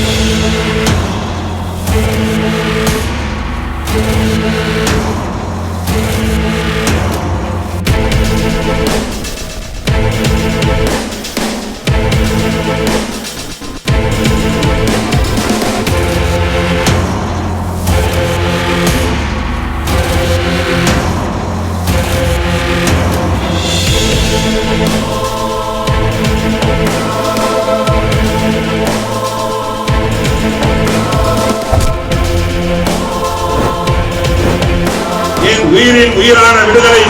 என்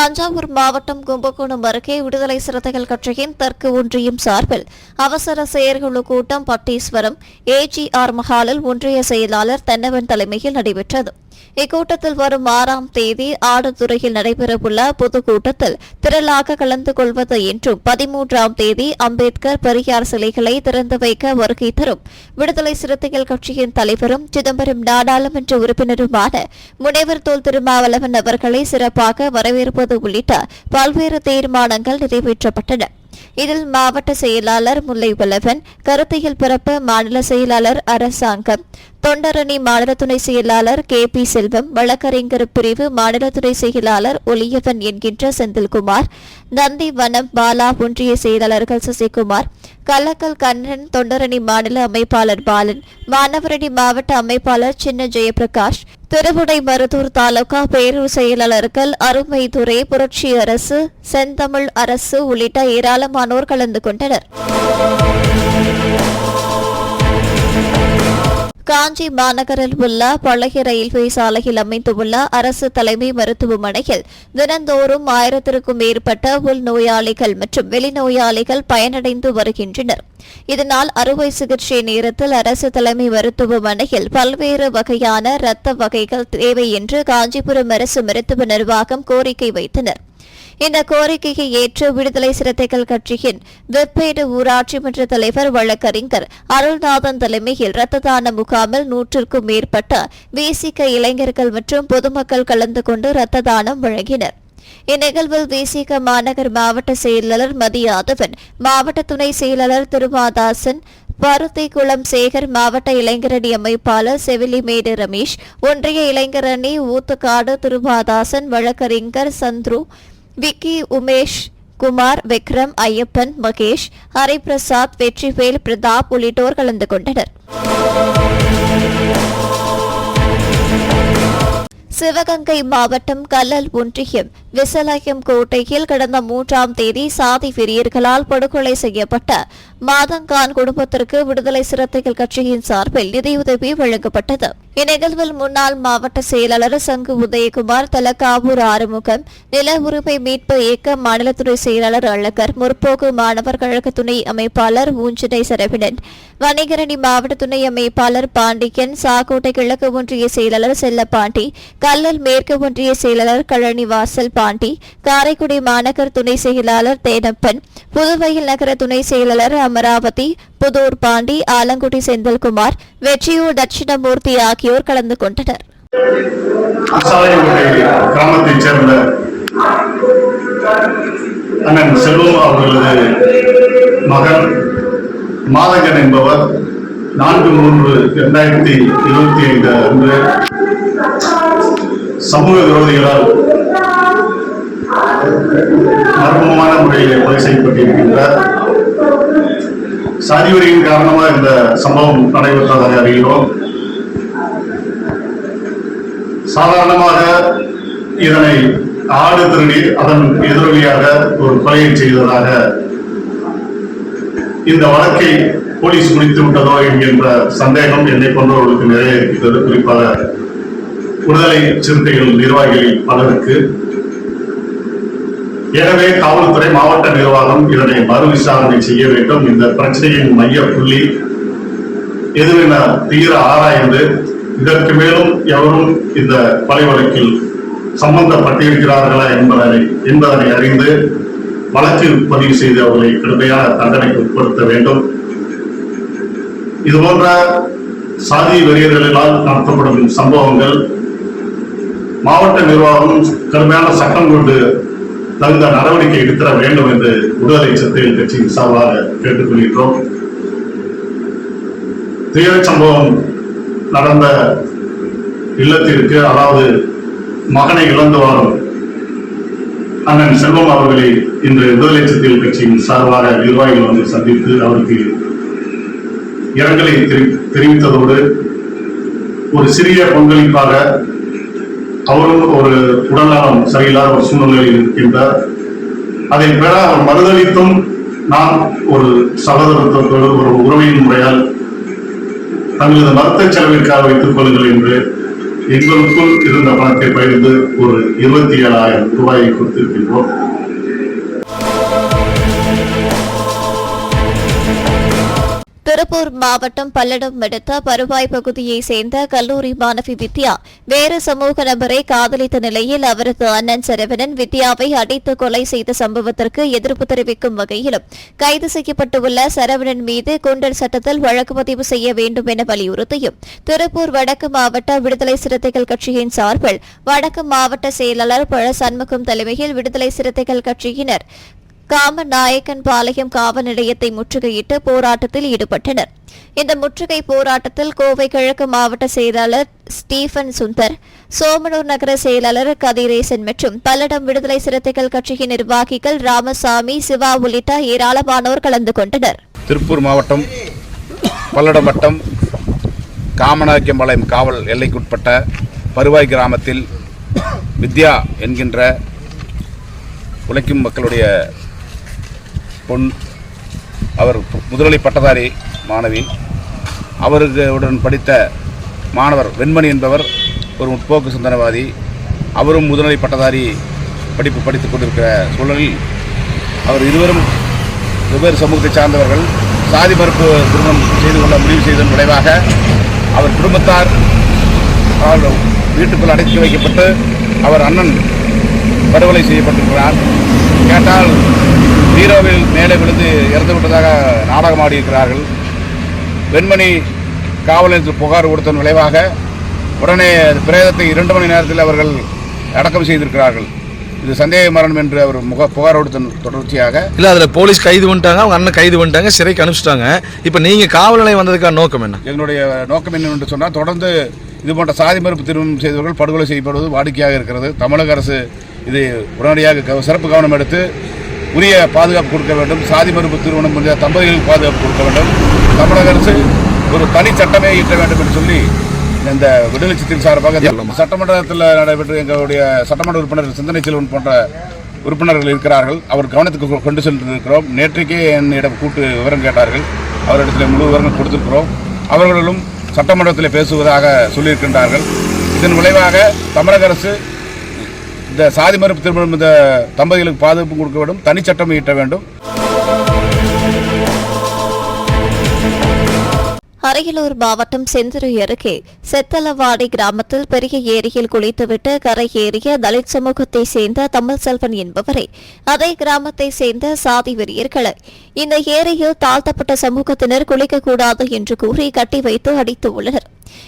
தஞ்சாவூர் மாவட்டம் கும்பகோணம் அருகே விடுதலை சிறுத்தைகள் கட்சியின் தெற்கு ஒன்றியம் சார்பில் அவசர செயற்குழு கூட்டம் பட்டீஸ்வரம் ஏஜிஆர் மஹாலில் ஒன்றிய செயலாளர் தென்னவன் தலைமையில் நடைபெற்றது. இக்கூட்டத்தில் வரும் ஆறாம் தேதி ஆடுதுறையில் நடைபெறவுள்ள பொதுக்கூட்டத்தில் திரளாக கலந்து கொள்வது என்றும் பதிமூன்றாம் தேதி அம்பேத்கர் பெரியார் சிலைகளை திறந்து வைக்க வருகை தரும். விடுதலை சிறுத்தைகள் கட்சியின் தலைவரும் சிதம்பரம் நாடாளுமன்ற உறுப்பினருமான முனைவர் தோல் திருமாவளவன் அவர்களை சிறப்பாக வரவேற்பது உள்ளிட்ட பல்வேறு தீர்மானங்கள் நிறைவேற்றப்பட்டன. இதில் மாவட்ட செயலாளர் முல்லை வல்லவன் கருத்தியல் பிறப்பு மாநில செயலாளர் அரசாங்கம் தொண்டரணி மாநில துணை செயலாளர் கே பி செல்வம் வழக்கறிஞர் பிரிவு மாநில துணை செயலாளர் ஒளியவன் என்கின்ற செந்தில்குமார் நந்தி வனம் பாலா ஒன்றிய செயலாளர்கள் சசிகுமார் கல்லக்கல் கண்ணன் தொண்டரணி மாநில அமைப்பாளர் பாலன் மாணவரணி மாவட்ட அமைப்பாளர் சின்ன ஜெயபிரகாஷ் திருவுடை மருதூர் தாலுகா பேரூர் செயலாளர்கள் அருமைதுரை புரட்சி அரசு செந்தமிழ் அரசு உள்ளிட்ட ஏராளமானோர் கலந்து கொண்டனர். காஞ்சி மாநகரில் உள்ள பழைய ரயில்வே சாலையில் அமைந்துள்ள அரசு தலைமை மருத்துவமனையில் தினந்தோறும் ஆயிரத்திற்கும் மேற்பட்ட உள்நோயாளிகள் மற்றும் வெளிநோயாளிகள் பயனடைந்து வருகின்றனர். இதனால் அறுவை சிகிச்சை நேரத்தில் அரசு தலைமை மருத்துவமனையில் பல்வேறு வகையான இரத்த வகைகள் தேவை என்று காஞ்சிபுரம் அரசு மருத்துவ நிர்வாகம் கோரிக்கை வைத்தனர். இந்த கோரிக்கையை ஏற்று விடுதலை சிறுத்தைகள் கட்சியின் வெப்பேடு ஊராட்சி மன்ற தலைவர் வழக்கறிஞர் அருள்நாதன் தலைமையில் இரத்த தான முகாமில் நூற்றுக்கும் மேற்பட்ட விசிக இளைஞர்கள் மற்றும் பொதுமக்கள் கலந்து கொண்டு இரத்த தானம் வழங்கினர். இந்நிகழ்வில் விசிக மாநகர் மாவட்ட செயலாளர் மதியாதவன் மாவட்ட துணை செயலாளர் திருமாதாசன் பருத்திக்குளம் சேகர் மாவட்ட இளைஞரணி அமைப்பாளர் செவிலிமேடு ரமேஷ் ஒன்றிய இளைஞரணி ஊத்துக்காடு திருமாதாசன் வழக்கறிஞர் சந்துரு விக்கி உமேஷ் குமார் விக்ரம் ஐயப்பன் மகேஷ் ஹரிபிரசாத் வெற்றிவேல் பிரதாப் உள்ளிட்டோர் கலந்து கொண்டனர். சிவகங்கை மாவட்டம் கல்லல் ஒன்றியம் விசலயம் கோட்டையில் கடந்த மூன்றாம் தேதி சாதி வெறியர்களால் படுகொலை செய்யப்பட்ட மாதங்கான் குடும்பத்திற்கு விடுதலை சிறுத்தைகள் கட்சியின் சார்பில் நிதியுதவி வழங்கப்பட்டது. இந்நிகழ்வில் முன்னாள் மாவட்ட செயலாளர் சங்கு உதயகுமார் தலக்காவூர் ஆறுமுகம் நில உரிமை மீட்பு இயக்க மாநிலத்துறை செயலாளர் அழகர் முற்போக்கு மாணவர் கழக துணை அமைப்பாளர் ஊஞ்சினை சரவிணன் வணிகரணி மாவட்ட துணை அமைப்பாளர் பாண்டியன் சாக்கோட்டை கிழக்கு ஒன்றிய செயலாளர் செல்லப்பாண்டி கல்லல் மேற்கு ஒன்றிய செயலாளர் கழனிவாசல் பாண்டி காரைக்குடி மாநகர் துணை செயலாளர் தேனப்பன் புதுவையில் நகர துணை செயலாளர் அமராவதி புதூர் பாண்டி ஆலங்குடி செந்தில்குமார் வெற்றியூர் தட்சிணமூர்த்தி ஆகியோர் கலந்து கொண்டனர். கிராமத்தைச் சேர்ந்த அண்ணன் செல்வம் அவர்களது மகன் மாதகன் என்பவர் நான்கு மூன்று இரண்டாயிரத்தி இருபத்தி ஐந்து அன்று சமூக விரோதிகளால் மர்மமான முறையிலே கொலை செய்யப்பட்டிருக்கின்றார். சாதி காரணமா இந்த சம்பவம் நடைபெற்றதாக அறிகிறோம் சாதாரணமாக இதனை ஆடு திருடி அதன் எதிரொலியாக ஒரு கொலையை செய்ததாக இந்த வழக்கை போலீஸ் முடித்து விட்டதோ என்கின்ற சந்தேகம் என்னை போன்றவர்களுக்கு நிறைய இருக்கிறது. குறிப்பாக விடுதலை சிறுத்தைகள் நிர்வாகிகளில் பலருக்கு. எனவே காவல்துறை மாவட்ட நிர்வாகம் இதனை மறு விசாரணை செய்ய வேண்டும். இந்த பிரச்சனையின் மைய புள்ளி எதுவென தீர ஆராய்ந்து இதற்கு மேலும் எவரும் இந்த கொலை வழக்கில் சம்பந்தப்பட்டிருக்கிறார்களா என்பதனை என்பதனை அறிந்து வழக்கு பதிவு செய்து அவர்களை கடுமையான தண்டனைக்கு உட்படுத்த வேண்டும். இதுபோன்ற சாதி வெறியர்களால் நடத்தப்படும் சம்பவங்கள் மாவட்ட நிர்வாகம் கடுமையான சட்டம் கொண்டு தகுந்த நடவடிக்கை எடுத்துட வேண்டும் என்று விடுதலை சிறுத்தைகள் கட்சியின் சார்பாக கேட்டுக்கொள்கிறோம் துயர சம்பவம் நடந்த இல்லத்திற்கு அதாவது மகனை இழந்து வாரும் அண்ணன் செல்வம் அவர்களை இன்று விடுதலை சிறுத்தைகள் கட்சியின் சார்பாக நிர்வாகிகள் வந்து சந்தித்து அவருக்கு இரங்கலை தெரி- தெரிவித்ததோடு ஒரு சிறிய பங்களிப்பாக அவரும் ஒரு உடல்நலம் சரியில்லாத ஒரு சூழ்நிலையில் இருக்கின்றார். அதை பெற அவர் மறுதளித்தும் நான் ஒரு சகோதரத்தோடு ஒரு உறவையின் முறையால் தங்களது மருத்துவ செலவிற்காக வைத்துக் கொள்ளுங்கள் என்று எங்களுக்குள் இருந்த பணத்தை பகிர்ந்து ஒரு இருபத்தி ஏழாயிரம் ரூபாயை கொடுத்திருக்கின்றோம். திருப்பூர் மாவட்டம் பல்லடம் அடுத்த பருவாய் பகுதியை சேர்ந்த கல்லூரி மாணவி வித்யா வேறு சமூக நபரை காதலித்த நிலையில் அவரது அண்ணன் சரவணன் வித்யாவை அடித்து கொலை செய்த சம்பவத்திற்கு எதிர்ப்பு தெரிவிக்கும் வகையிலும் கைது செய்யப்பட்டுள்ள சரவணன் மீது குண்டர் சட்டத்தில் வழக்கு பதிவு செய்ய வேண்டும் என வலியுறுத்தியும் திருப்பூர் வடக்கு மாவட்ட விடுதலை சிறுத்தைகள் கட்சியின் சார்பில் வடக்கு மாவட்ட செயலாளர் பழ சண்முகம் தலைமையில் விடுதலை சிறுத்தைகள் கட்சியினர் காமநாயக்கன் பாளையம் காவல் நிலையத்தை முற்றுகையிட்டு போராட்டத்தில் ஈடுபட்டனர். இந்த முற்றுகை போராட்டத்தில் கோவை கிழக்கு மாவட்ட செயலாளர் ஸ்டீபன் சுந்தர் சோமனூர் நகர செயலாளர் கதிரேசன் மற்றும் பல்லடம் விடுதலை சிறுத்தைகள் கட்சியின் நிர்வாகிகள் ராமசாமி சிவா உள்ளிட்ட ஏராளமானோர் கலந்து கொண்டனர். திருப்பூர் மாவட்டம் பல்லடம் வட்டம் காமநாயக்கம்பாளையம் காவல் எல்லைக்குட்பட்ட பருவாய் கிராமத்தில் வித்யா என்கின்ற உழைக்கும் மக்களுடைய பொன் அவர் முதுநிலை பட்டதாரி மாணவி. அவருக்கு உடன் படித்த மாணவர் வெண்மணி என்பவர் ஒரு முற்போக்கு சிந்தனவாதி அவரும் முதுநிலை பட்டதாரி படிப்பு படித்துக் கொண்டிருக்கிற சூழலில் அவர் இருவரும் வெவ்வேறு சமூகத்தை சார்ந்தவர்கள். சாதி மறுப்பு திருமணம் செய்து கொள்ள முடிவு செய்ததன் விளைவாக அவர் குடும்பத்தார் வீட்டுக்குள் அடைத்து வைக்கப்பட்டு அவர் அண்ணன் படுகொலை செய்யப்பட்டிருக்கிறார். கேட்டால் ஹீரோவில் மேலே விழுந்து இறந்து விட்டதாக நாடகம் ஆடியிருக்கிறார்கள். வெண்மணி காவல் நிலையத்தில் புகார் கொடுத்ததன் விளைவாக உடனே பிரேதத்தை இரண்டு மணி நேரத்தில் அவர்கள் அடக்கம் செய்திருக்கிறார்கள். இது சந்தேக மரணம் என்று அவர் முக புகார் கொடுத்த தொடர்ச்சியாக இல்ல அதுல போலீஸ் கைது பண்ணிட்டாங்க அவங்க அண்ணன் கைது பண்ணிட்டாங்க சிறைக்கு அனுப்பிச்சிட்டாங்க. இப்ப நீங்க காவல் நிலையம் வந்ததுக்கான நோக்கம் என்ன? எங்களுடைய நோக்கம் என்னவென்று சொன்னால் தொடர்ந்து இது போன்ற சாதி மறுப்பு திருமணம் செய்தவர்கள் படுகொலை செய்யப்படுவது வாடிக்கையாக இருக்கிறது. தமிழக அரசு இது உடனடியாக சிறப்பு கவனம் எடுத்து உரிய பாதுகாப்பு கொடுக்க வேண்டும். சாதி மறுப்பு திருமணம் புரிந்த தம்பதிகளுக்கு பாதுகாப்பு கொடுக்க வேண்டும். தமிழக அரசு ஒரு தனி சட்டமே இயற்ற வேண்டும் என்று சொல்லி இந்த விடுதலை சித்தின் சார்பாக சட்டமன்றத்தில் நடைபெற்ற எங்களுடைய சட்டமன்ற உறுப்பினர் சிந்தனை செல்வன் போன்ற உறுப்பினர்கள் இருக்கிறார்கள். அவர் கவனத்துக்கு கொண்டு சென்றிருக்கிறோம். நேற்றைக்கே என்னிடம் கூட்டு விவரம் கேட்டார்கள். அவரிடத்தில் முழு விவரங்கள் கொடுத்திருக்கிறோம். அவர்களும் சட்டமன்றத்தில் பேசுவதாக சொல்லியிருக்கின்றார்கள். இதன் விளைவாக தமிழக அரசு இந்த சாதி மறுப்பு திருமணம் இந்த தம்பதிகளுக்கு பாதுகாப்பு கொடுக்க வேண்டும் தனிச்சட்டம் ஈட்ட வேண்டும். அரியலூர் மாவட்டம் செந்துறை அருகே செத்தலவாடி கிராமத்தில் பெரிய ஏரியில் குளித்துவிட்டு கரை ஏறிய தலித் சமூகத்தை சேர்ந்த தமிழ் செல்வன் என்பவரை அதே கிராமத்தை சேர்ந்த சாதி வெறியர்களை. இந்த ஏரியில் தாழ்த்தப்பட்ட சமூகத்தினர் குளிக்கக்கூடாது என்று கூறி கட்டி வைத்து அடித்து உள்ளனர்.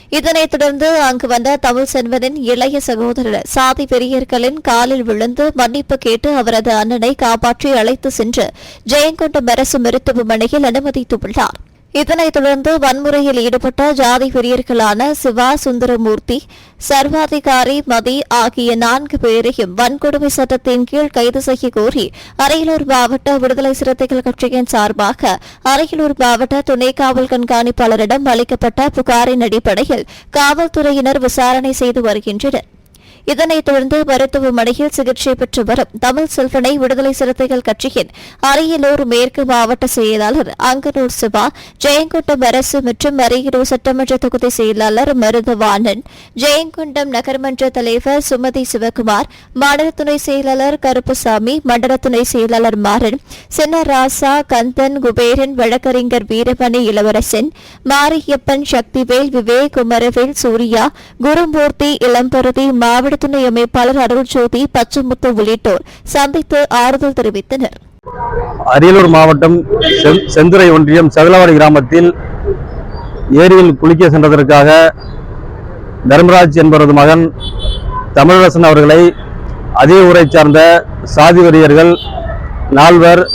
இதனைத் தொடர்ந்து அங்கு வந்த தமிழ் செல்வனின் இளைய சகோதரர் சாதி பெரியர்களின் காலில் விழுந்து மன்னிப்பு கேட்டு அவரது அண்ணனை காப்பாற்றி அழைத்து சென்று ஜெயங்கொண்டம் அரசு மருத்துவமனையில் அனுமதித்துள்ளார் இதனைத் தொடர்ந்து வன்முறையில் ஈடுபட்ட ஜாதி பெரியர்களான சிவா சுந்தரமூர்த்தி சர்வாதிகாரி மதி ஆகிய நான்கு பேரையும் வன்கொடுமை சட்டத்தின் கீழ் கைது செய்ய கோரி அரியலூர் மாவட்ட விடுதலை சிறுத்தைகள் கட்சியின் சார்பாக அரியலூர் மாவட்ட துணை காவல் கண்காணிப்பாளரிடம் அளிக்கப்பட்ட புகாரின் அடிப்படையில் காவல்துறையினர் விசாரணை செய்து வருகின்றனர். இதனைத் தொடர்ந்து மருத்துவமனையில் சிகிச்சை பெற்று வரும் தமிழ் செல்வனை விடுதலை சிறுத்தைகள் கட்சியின் அரியலூர் மேற்கு மாவட்ட செயலாளர் அங்கனூர் சிவா ஜெயங்கொண்டம் அரசு மற்றும் அரியலூர் சட்டமன்ற தொகுதி செயலாளர் மருதவாணன் ஜெயங்கொண்டம் நகர்மன்ற தலைவர் சுமதி சிவகுமார் மாநில துணை செயலாளர் கருப்புசாமி மண்டல துணை செயலாளர் மாறன் சின்னராசா கந்தன் குபேரன் வழக்கறிஞர் வீரமணி இளவரசன் மாரியப்பன் சக்திவேல் விவேக் குமரவேல் சூர்யா குருமூர்த்தி இளம்பருதி மாவட்ட துணை அமைப்பாளர் அருள்ஜோதி பச்சமுத்து உள்ளிட்டோர் சந்தித்து ஆறுதல் தெரிவித்தனர். அரியலூர் மாவட்டம் செந்- செந்துறை ஒன்றியம் செதலவாடி கிராமத்தில் ஏரியில் குளிக்க சென்றதற்காக தர்மராஜ் என்பவரது மகன் தமிழரசன் அவர்களை அதே ஊரை சார்ந்த சாதி வெறியர்கள் நால்வர்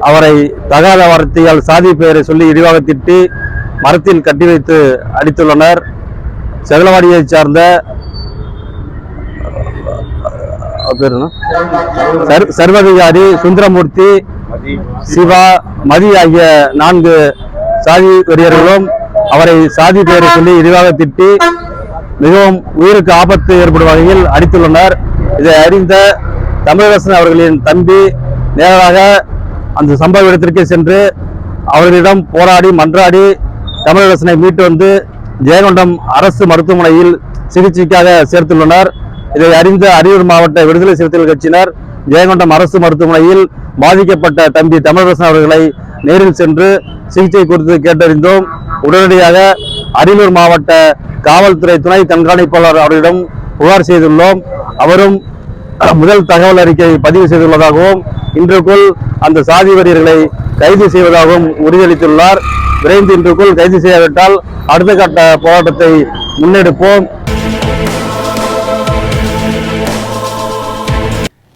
அவரை தகாத வார்த்தையால் சாதி பெயரை சொல்லி இழிவாக திட்டி மரத்தில் கட்டி வைத்து அடித்துள்ளனர். செதலவாடியை சார்ந்த சர் சர்வதிகாரி சுந்தரமூர்த்தி சிவா மதி ஆகிய நான்கு சாதி வெறியர்களும் அவரை சாதி பெயரை சொல்லி இழிவாக திட்டி மிகவும் உயிருக்கு ஆபத்து ஏற்படும் வகையில் அடித்துள்ளனர். இதை அறிந்த தமிழரசன் அவர்களின் தம்பி நேராக அந்த சம்பவ இடத்திற்கே சென்று அவர்களிடம் போராடி மன்றாடி தமிழரசனை மீட்டு வந்து ஜெயங்கொண்டம் அரசு மருத்துவமனையில் சிகிச்சைக்காக சேர்த்துள்ளனர். இதை அறிந்த அரியலூர் மாவட்ட விடுதலை சிறுத்தைகள் கட்சியினர் ஜெயங்கொண்டம் அரசு மருத்துவமனையில் பாதிக்கப்பட்ட தம்பி தமிழரசன் அவர்களை நேரில் சென்று சிகிச்சை குறித்து கேட்டறிந்தோம். உடனடியாக அரியலூர் மாவட்ட காவல்துறை துணை கண்காணிப்பாளர் அவர்களிடம் புகார் செய்துள்ளோம். அவரும் முதல் தகவல் அறிக்கை பதிவு செய்துள்ளதாகவும் இன்றுக்குள் அந்த சாதி வரியர்களை கைது செய்வதாகவும் உறுதியளித்துள்ளார். விரைந்து இன்றுக்குள் கைது செய்யாவிட்டால் அடுத்த கட்ட போராட்டத்தை முன்னெடுப்போம்.